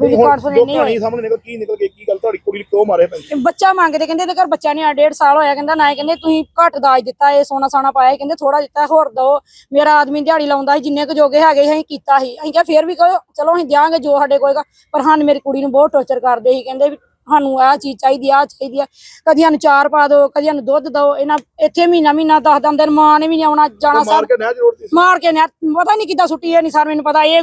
ਜੋ ਨਹੀਂ ਕਹਾਣੀ ਹੋਏ ਸਾਹਮਣੇ ਨਿਕਲ ਕੀ ਨਿਕਲ ਕੇ ਕੀ ਗੱਲ ਤੁਹਾਡੀ ਕੁੜੀ ਨੂੰ ਕਿਉਂ ਮਾਰੇ ਪੈਂਦੇ ਬੱਚਾ ਮੰਗਦੇ ਕਹਿੰਦੇ ਇਹਦੇ ਘਰ ਬੱਚਾ ਨਹੀਂ ਆ ਡੇਢ ਸਾਲ ਹੋਇਆ ਕਹਿੰਦਾ ਨਾ ਇਹ ਕਹਿੰਦੇ ਤੁਸੀਂ ਘੱਟ ਦਾਜ ਦਿੱਤਾ ਇਹ ਸੋਨਾ ਸਾਨਾ ਪਾਇਆ ਇਹ ਕਹਿੰਦੇ ਥੋੜਾ ਦਿੱਤਾ ਹੋਰ ਦੋ ਮੇਰਾ ਆਦਮੀ ਦਿਹਾੜੀ ਲਾਉਂਦਾ ਸੀ ਜਿੰਨੇ ਕੁ ਜੋਗੇ ਹੈਗੇ ਸੀ ਅਸੀਂ ਕੀਤਾ ਸੀ। ਅਸੀਂ ਕਿਹਾ ਫੇਰ ਵੀ ਕਹੋ ਚਲੋ ਅਸੀਂ ਦਿਆਂਗੇ ਜੋ ਸਾਡੇ ਕੋਏਗਾ ਪਰ ਸਾਨੂੰ ਮੇਰੀ ਕੁੜੀ ਨੂੰ ਬਹੁਤ ਟੌਰਚਰ ਕਰਦੇ ਸੀ ਕਹਿੰਦੇ ਵੀ ਸਾਨੂੰ ਆਹ ਚੀਜ਼ ਚਾਹੀਦੀ ਆ ਆਹ ਚਾਹੀਦੀ ਆ। ਕਦੀ ਸਾਨੂੰ ਚਾਰ ਪਾ ਦਿਓ ਕਦੀ ਸਾਨੂੰ ਦੁੱਧ ਦਿਓ ਇਹਨਾਂ ਇੱਥੇ ਮਹੀਨਾ ਮਹੀਨਾ ਦਸ ਦਸ ਦਿਨ ਮਾਂ ਨੇ ਵੀ ਨਹੀਂ ਆਉਣਾ ਜਾਣਾ ਮਾਰ ਕੇ ਨਹਿ ਜ਼ਰੂਰਤ ਸੀ। ਮਾਰ ਕੇ ਨੇ ਪਤਾ ਨਹੀਂ ਕਿੱਦਾਂ ਸੁੱਟੀ ਇਹ ਨਹੀਂ ਸਰ ਮੈਨੂੰ ਪਤਾ ਇਹ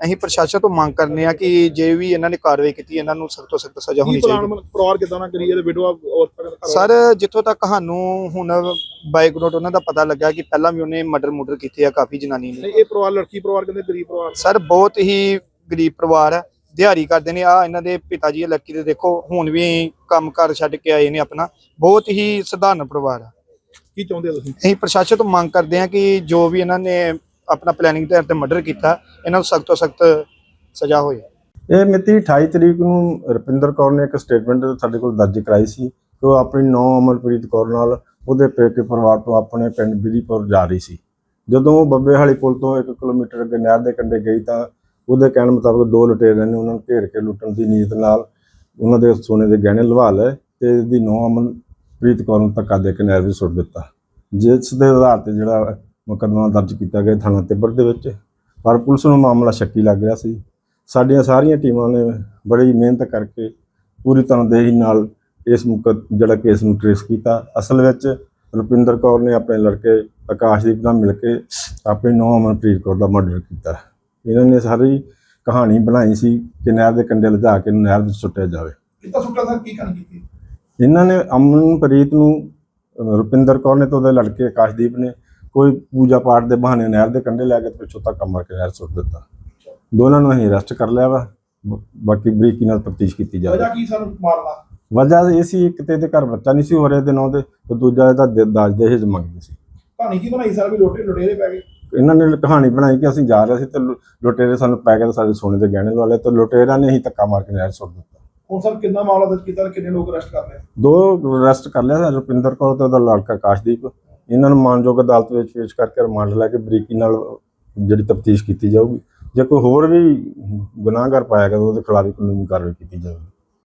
ਅਸੀਂ ਪ੍ਰਸ਼ਾਸਨ ਤੋਂ ਮੰਗ ਕਰਨੇ ਆ ਕਿ ਜੇ ਵੀ ਇਹਨਾਂ ਨੇ ਕਾਰਵਾਈ ਕੀਤੀ ਇਹਨਾਂ ਨੂੰ ਸਖਤ ਤੋਂ ਸਖਤ ਸਜ਼ਾ ਹੋਣੀ ਚਾਹੀਦੀ। ਪਰਿਵਾਰ ਕਿਦਾਂ ਨਾ ਕਰੀਏ ਤੇ ਵਿਡਵਾ ਔਰਤਾਂ ਸਰ ਜਿੱਥੋਂ ਤੱਕ ਸਾਨੂੰ ਹੁਣ ਬਾਈਗਰੋਡ ਉਹਨਾਂ ਦਾ ਪਤਾ ਲੱਗਾ ਕਿ ਪਹਿਲਾਂ ਵੀ ਉਹਨੇ ਮਰਡਰ ਮੁਰਡਰ ਕੀਤੇ ਆ ਕਾਫੀ ਜਨਾਨੀ ਨੇ। ਇਹ ਪਰਿਵਾਰ ਲੜਕੀ ਪਰਿਵਾਰ ਕਹਿੰਦੇ ਗਰੀਬ ਪਰਿਵਾਰ। ਸਰ ਬਹੁਤ ਹੀ ਗਰੀਬ ਪਰਿਵਾਰ ਹੈ ਦਿਹਾੜੀ ਕਰਦੇ ਨੇ। ਆ ਇਹਨਾਂ ਦੇ ਪਿਤਾ ਜੀ ਲੱਕੀ ਦੇ ਦੇਖੋ ਹੁਣ ਵੀ ਕੰਮ ਕਾਰ ਛੱਡ ਕੇ ਆਏ ਨੇ ਆਪਣਾ। ਬਹੁਤ ਹੀ ਸਧਾਰਨ ਪਰਿਵਾਰ ਹੈ ਕੀ ਚਾਹੁੰਦੇ ਹੋ ਤੁਸੀਂ? ਅਸੀਂ ਪ੍ਰਸ਼ਾਸਨ ਤੋਂ ਮੰਗ ਕਰਦੇ ਹਾਂ ਕਿ ਜੋ ਵੀ ਇਹਨਾਂ ਨੇ ਆਪਣਾ ਪਲੈਨਿੰਗ ਦੇ ਤੇ ਮਰਡਰ ਕੀਤਾ, ਇਹਨਾਂ ਨੂੰ ਸਖਤ ਤੋਂ ਸਖਤ ਸਜ਼ਾ ਹੋਏ ਇਹ ਮਿਤੀ 28 ਤਰੀਕ ਨੂੰ ਰੁਪਿੰਦਰ ਕੌਰ ਨੇ ਇੱਕ ਸਟੇਟਮੈਂਟ ਸਾਡੇ ਕੋਲ ਦਰਜ ਕਰਾਈ ਸੀ ਕਿ ਉਹ ਆਪਣੀ ਨੌ ਅਮਰਪ੍ਰੀਤ ਕੌਰ ਨਾਲ ਉਹਦੇ ਪੇਕੇ ਪਰਿਵਾਰ ਤੋਂ ਆਪਣੇ ਪਿੰਡ ਬਿਧੀਪੁਰ ਜਾ ਰਹੀ ਸੀ। ਜਦੋਂ ਉਹ ਬੱਬੇਹਾਲੀ ਪੁਲ ਤੋਂ 1 ਕਿਲੋਮੀਟਰ ਅੱਗੇ ਨਹਿਰ ਦੇ ਕੰਢੇ ਗਈ ਤਾਂ ਉਹਦੇ ਕਹਿਣ ਮੁਤਾਬਕ ਦੋ ਲੁਟੇਰਿਆਂ ਨੇ ਉਹਨਾਂ ਨੂੰ ਘੇਰ ਕੇ ਲੁੱਟਣ ਦੀ ਨੀਅਤ ਨਾਲ ਉਹਨਾਂ ਦੇ ਸੋਨੇ ਦੇ ਗਹਿਣੇ ਲਵਾ ਲਏ ਤੇ ਇਹਦੀ ਨੌ ਅਮਰਪ੍ਰੀਤ ਕੌਰ ਨੂੰ ਧੱਕਾ ਦੇ ਕੇ ਨਹਿਰ ਵਿੱਚ ਸੁੱਟ ਦਿੱਤਾ। ਜਿਸ ਦੇ ਆਧਾਰ ਤੇ ਜਿਹੜਾ ਮੁਕੱਦਮਾ ਦਰਜ ਕੀਤਾ ਗਿਆ ਥਾਣਾ ਤਿੱਬੜ ਦੇ ਵਿੱਚ। ਪਰ ਪੁਲਿਸ ਨੂੰ ਮਾਮਲਾ ਸ਼ੱਕੀ ਲੱਗ ਰਿਹਾ ਸੀ। ਸਾਡੀਆਂ ਸਾਰੀਆਂ ਟੀਮਾਂ ਨੇ ਬੜੀ ਮਿਹਨਤ ਕਰਕੇ ਪੂਰੀ ਤਨਦੇਹੀ ਨਾਲ ਇਸ ਜਿਹੜਾ ਕੇਸ ਨੂੰ ਟ੍ਰੇਸ ਕੀਤਾ। ਅਸਲ ਵਿੱਚ ਰੁਪਿੰਦਰ ਕੌਰ ਨੇ ਆਪਣੇ ਲੜਕੇ ਆਕਾਸ਼ਦੀਪ ਨਾਲ ਮਿਲ ਕੇ ਆਪਣੀ ਨੂੰਹ ਅਮਨਪ੍ਰੀਤ ਕੌਰ ਦਾ ਮਰਡਰ ਕੀਤਾ। ਇਹਨਾਂ ਨੇ ਸਾਰੀ ਕਹਾਣੀ ਬਣਾਈ ਸੀ ਕਿ ਨਹਿਰ ਦੇ ਕੰਢੇ ਲਿਜਾ ਕੇ ਇਹਨੂੰ ਨਹਿਰ ਵਿੱਚ ਸੁੱਟਿਆ ਜਾਵੇ। ਕਿੱਦਾਂ ਸੁੱਟਾ ਸਰ? ਕੀ ਕਰਨ ਕੀਤੀ? ਇਹਨਾਂ ਨੇ ਅਮਨਪ੍ਰੀਤ ਨੂੰ ਰੁਪਿੰਦਰ ਕੌਰ ਨੇ ਤੇ ਉਹਦੇ ਲੜਕੇ ਆਕਾਸ਼ਦੀਪ ਨੇ ਕੋਈ ਪੂਜਾ ਪਾਠ ਦੇ ਬਹਾਨੇ ਨਹਿਰ ਦੇ ਕੰਢੇ ਲੈ ਕੇ ਪਿੱਛੋਂ ਤੱਕ ਮਾਰ ਕੇ ਨਹਿਰ ਸੁੱਟ ਦਿੱਤਾ। ਦੋਨਾਂ ਨੂੰ ਅਸੀਂ ਅਰੈਸਟ ਕਰ ਲਿਆ ਵਾ। ਬਾਕੀ ਬਰੀਕੀ ਨਾਲ ਤਫਤੀਸ਼ ਕੀਤੀ ਜਾਵੇ ਵਜ੍ਹਾ ਕੀ ਸਾਨੂੰ ਮਾਰਨਾ? ਵਜ੍ਹਾ ਇਹ ਸੀ ਇਹਦੇ ਘਰ ਬੱਚਾ ਨਹੀਂ ਸੀ ਹੋ ਰਿਹਾ ਦੇ ਨਾਂ ਦੇ ਤੇ ਦੂਜਾ ਇਹਦਾ ਦ- ਦਾਜ ਦਹੇਜ ਮੰਗਦੇ ਸੀ। ਕਹਾਣੀ ਕੀ ਬਣਾਈ? ਸਰ ਵੀ ਲੋਟੇ ਲੁਟੇਰੇ ਪੈ ਗਏ। ਇਹਨਾਂ ਨੇ ਕਹਾਣੀ ਬਣਾਈ ਕਿ ਅਸੀਂ ਜਾ ਰਹੇ ਸੀ ਤੇ ਲੁ- ਲੁਟੇਰੇ ਸਾਨੂੰ ਪੈ ਗਏ ਤੇ ਸਾਡੇ ਸੋਨੇ ਦੇ ਗਹਿਣੇ ਲਵਾ ਲਏ ਤੇ ਲੁਟੇਰਾਂ ਨੇ ਹੀ ਧੱਕਾ ਮਾਰ ਕੇ ਨਹਿਰ ਸੁੱਟ ਦਿੱਤਾ। ਹੁਣ ਸਰ ਕਿੰਨਾ ਮਾਮਲਾ ਦਰਜ ਕੀਤਾ ਕਿੰਨੇ ਲੋਕ ਅਰੈਸਟ ਕਰ ਲਏ? ਦੋ ਅਰੈਸਟ ਕਰ ਲਿਆ ਰੁਪਿੰਦਰ ਕੌਰ ਤੇ ਉਹਦਾ ਲੜਕਾ ਆਕਾਸ਼ਦੀਪ। ਇਹਨਾਂ ਨੂੰ ਮਾਨਯੋਗ ਅਦਾਲਤ ਵਿੱਚ ਪੇਸ਼ ਕਰਕੇ ਰਿਮਾਂਡ ਲੈ ਕੇ ਬਰੀਕੀ ਨਾਲ ਜਿਹੜੀ ਤਫਤੀਸ਼ ਕੀਤੀ ਜਾਊਗੀ। ਜੇ ਕੋਈ ਹੋਰ ਵੀ ਗੁਨਾਹਗਰ ਪਾਇਆ ਗਿਆ ਤਾਂ ਉਹਦੇ ਖਿਲਾਫ ਵੀ ਕਾਨੂੰਨੀ ਕਾਰਵਾਈ ਕੀਤੀ ਜਾਵੇਗੀ